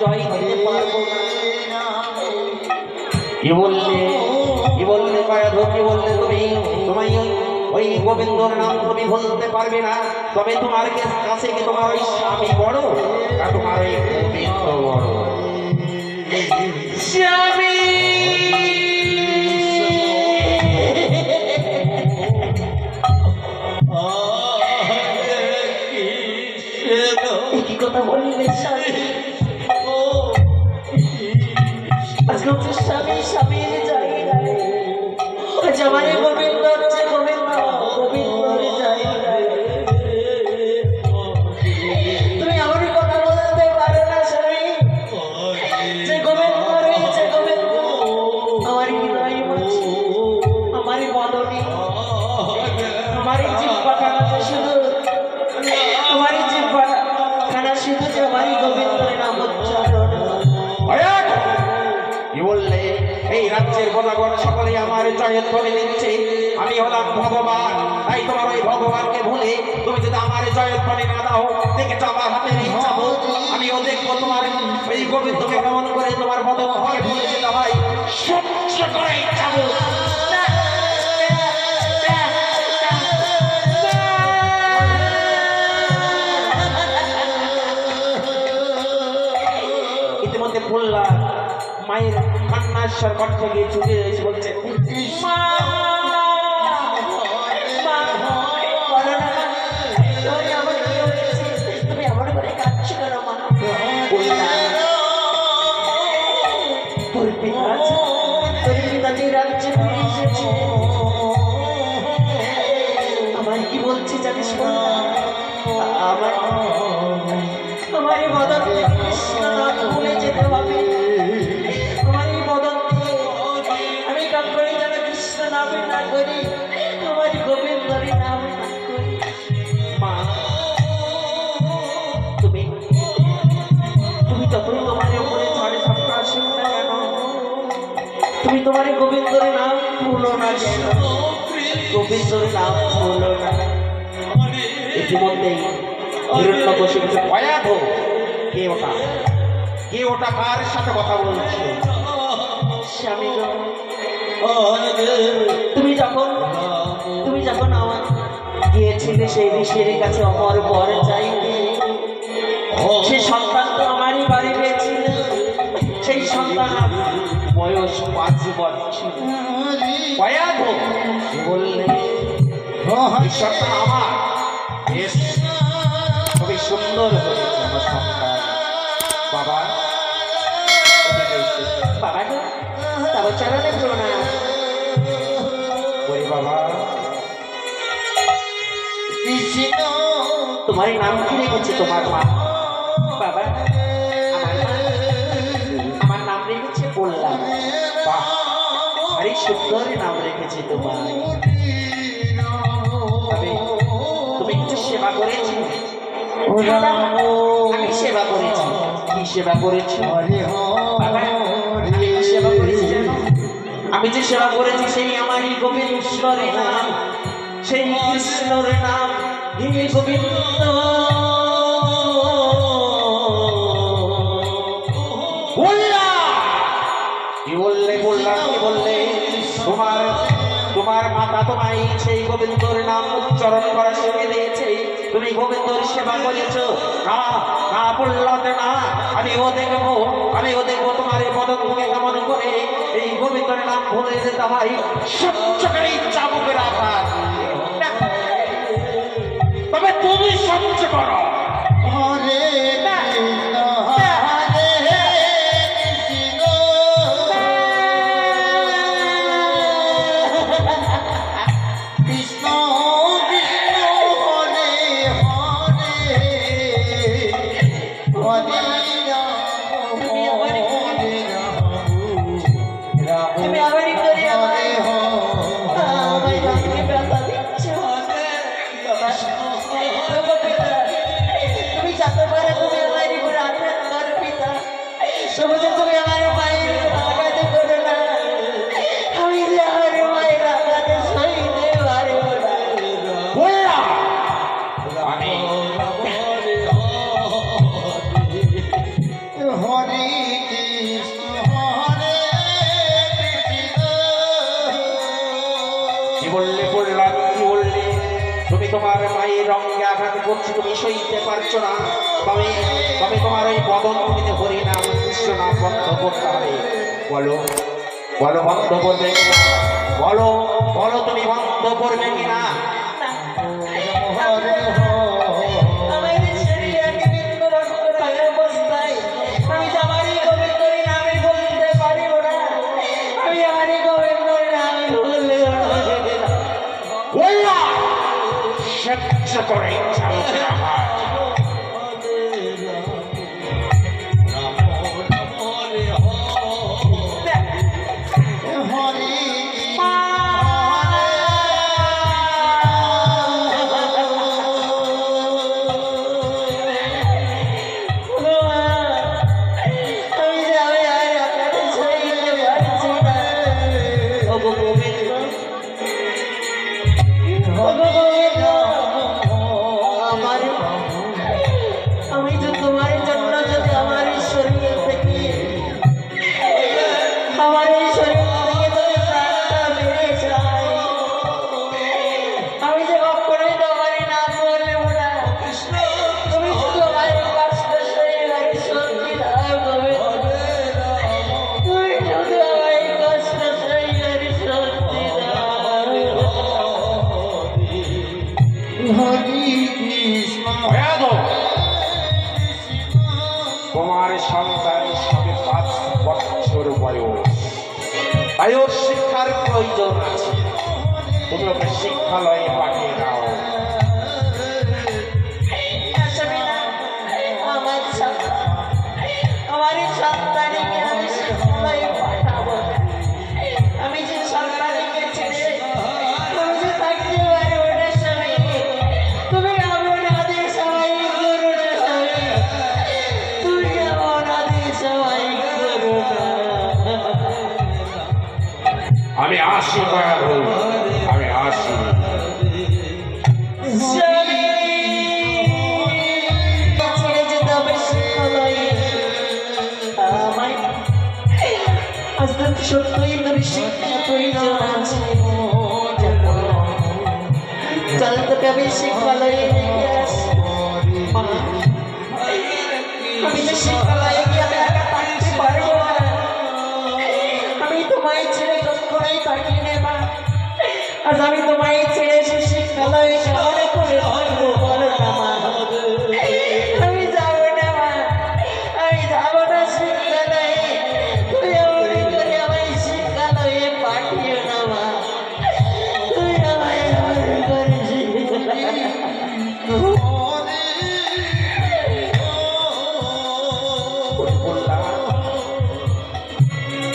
জয় দিতে পারব না। কি বললে? কি বললে পায়াধো? কি বললে তুমি? তোমায় ওই ওই গোবিন্দর নাম তুমি বলতে পারবে না। তবে তোমার কাছে কি তোমার ওই স্বামী বড়? না তোমার ওই গোবিন্দ বড়। স্বামী। কি কথা বললে স্বামী? হচ্ছে স্বামী স্বামীর জায়গায়। আজ আমার আমার জয়ের করে দিচ্ছে আমি হলাম ভগবান। তাই তোমার ওই ভগবানকে ভুলে তুমি যদি আমার জয়ের করে না দাও, দেখেছ আমার হাতে এই চাবুক আমিও দেখব তোমার ওই গোবিন্দকে কেমন করে তোমার পদকে ভুলে যেতে হয়। স্বচ্ছ করে এই ইতিমধ্যে কান্নার কণ্ঠ গিয়ে ছুটে এসে বলছে মা না, আমার কি হয়েছে? তুমি আমার তুমি তোমার এই গোবিন্দর নাম ভুলো না যেন গোবিন্দর নাম ভুলো না। ইতিমধ্যেই হিরণ্য বসে বসে ভয়াত কে ওটা কে ওটা কার সাথে কথা বলছে? স্বামী তুমি যখন তুমি যখন আমার গিয়েছিলে সেই ঋষির কাছে অমর বর চাইতে সে সন্তান তো আমারই বাড়ি পেয়েছিল। সেই সন্তান বয়স পাঁচ বছর। আমার। বেশ। খুবই সুন্দর হয়েছে আমার সন্তান বাবা বাবা গো, তব চরণে প্রণাম ওই বাবা। তোমার নাম কি রেখেছে তোমার মা? বাবা। সুন্দর নাম রেখেছে তোমার তুমি কিছু সেবা করেছি? আমি সেবা করেছি। কি সেবা করেছি? বাবা, আমি কি সেবা করেছি যে সেবা করেছি সেই আমারই গোবিন্দের নাম। সেই কৃষ্ণর নাম। হে গোবিন্দ। বললে বললাম কি বললে? তোমার তোমার মাতা তোমায় সেই গোবিন্দর নাম উচ্চারণ করা শিখে দিয়েছে। তুমি গোবিন্দর সেবা করেছ। না না না। আমি ও দেখব আমি ও দেখব তোমার এই পদকে কেমন করে এই গোবিন্দর নাম ভুলে যেতে হয়। সহ্য করে এই চাবুকের আঘাত তবে তুমি সহ্য করো। তুমি তোমার মায়ের রঙে আঘাত করছি তুমি সইতে পারছ না। তবে তবে তোমার ওই বদন তুমি হরি নাম কৃষ্ণ নাম বন্ধ করতে হবে। বলো বলো বন্ধ করবে বলো বলো তুমি বন্ধ করবে কিনা সহ্য করে। আয়ুর শিক্ষার প্রয়োজন আছে। তোমরা শিক্ষালয়ে পাঠিয়ে দাও। আসি ভয়াদ আমি আসি তোর শিক্ষা প্রয়োজন আছে চল তোকে আমি আমি তোমায় ছেড়ে আজ আমি তোমায় ছেড়ে শিক্ষালয়ে কেমন করে থাকব, বলো না মা। আমি যাব না মা, আমি যাব না শিক্ষালয়ে তুই এমন করে আমায় শিক্ষালয়ে পাঠিও না মা। তুই আমায় এমন করে শিক্ষালয়ে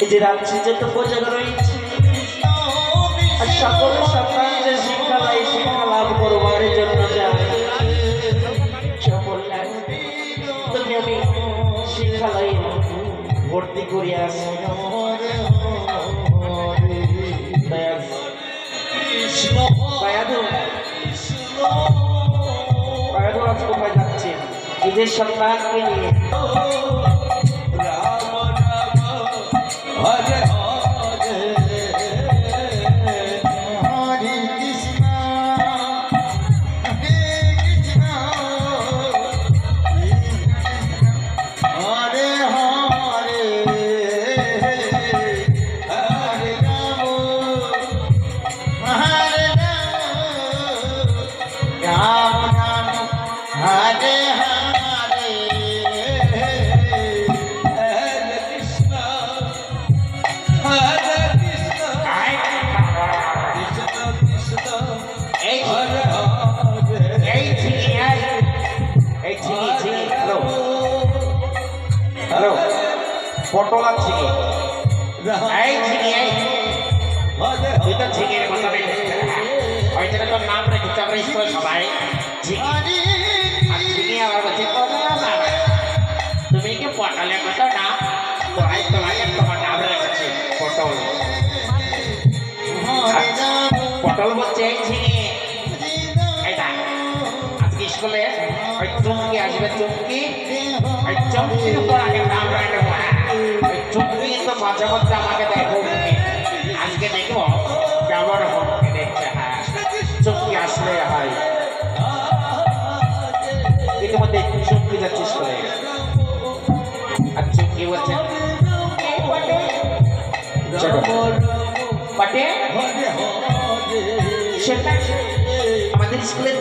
যে রাত্রি যত প্রজাগ রয়েছে সকল সন্তান যে শিক্ষালয়ে শিক্ষা লাভ করবার জন্য যায় সকল তোকে আমি শিক্ষালয়ে ভর্তি করে আসি নিজের সন্তানকে নিয়ে। হ্যালো, পটল আর ঝিঙি এই ঝিঙি, এই। তুই তো ঝিঙির কথা বলছিস ওই জন্য তোর নাম রেখেছি, আমরা স্কুলে সবাই ঝিঙি। আর ঝিঙি আবার বলছে পটল না তুমি কি পটলের কথা না? তোরাই তোমাকে তোমার নাম রেখেছি, পটল। চমকির আমাকে দেখো। আজকে দেখো, কেমন হবে দেখতে হ্যাঁ। চমকি আসলে হয়। ইতিমধ্যে যাচ্ছিস করে। আর চমকি আমাদের স্কুলে